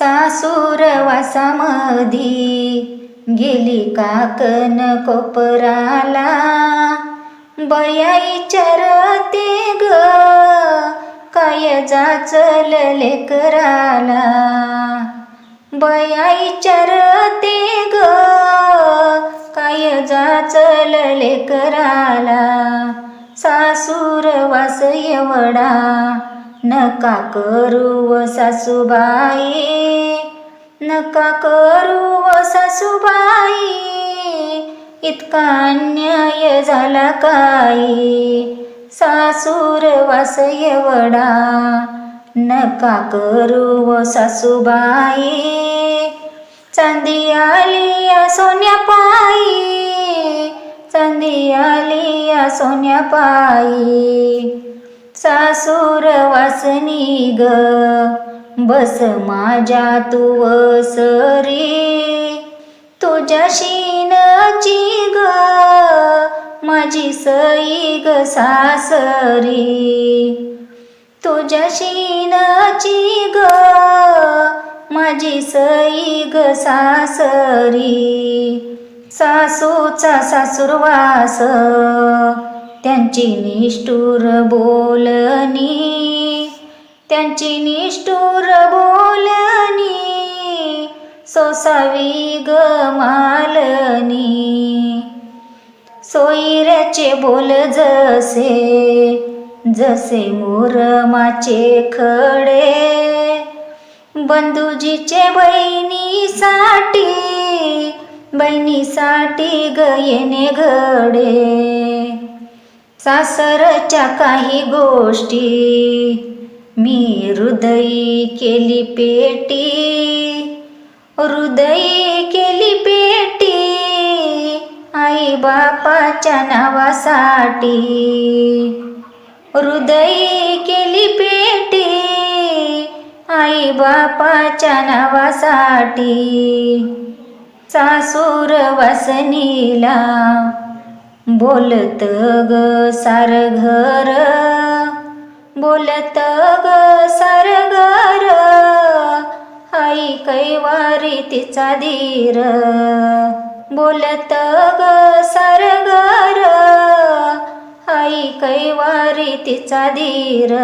सासूर वासामधी गेली काकन कोपराला. बयाई चरते ग काय जाचल लेकराला. बयाई चरते ग काय जाचल लेकराला. सासूर वास एवढा नका करू व सासूबाई. नका करू व सासूबाई. इतका अन्याय झाला काही. सासूर वास एवढा. नका करू व सासूबाई. चांदी आली या सोन्या पायी. चांदी आली या सोन्या पायी. सासूर वासनी ग. बस माझ्या तू सरी तुझ्या शीनची ग. माझी सई ग सासरी तुझ्या शीनची ग. माझी सई ग सासरी सासूचा सासूरवास त्यांची निष्ठुर बोलणी त्यांची निष्ठुर बोलणी सोसावी ग मालनी सोयऱ्याचे बोल जसे जसे मुरमाचे खडे बंधुजीचे बहिणीसाठी बहिणीसाठी ग येणे घडे. सासरच्या काही गोष्टी. मी हृदयी केली पेटी. हृदयी केली पेटी. आई बापाच्या नावासाठी. हृदयी केली पेटी. आई बापाच्या नावासाठी. सासूर वसनीला बोलत ग सार घर. बोलत ग सार घर. आई कैवारी तिचा धीर बोलत ग सार घर. आई कैवारी तिचा धीर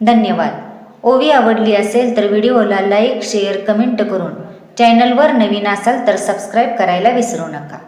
धन्यवाद. ओवी आवडली असेल तर व्हिडिओला लाईक शेअर कमेंट करून चॅनलवर नवीन असाल तर सबस्क्राईब करायला विसरू नका.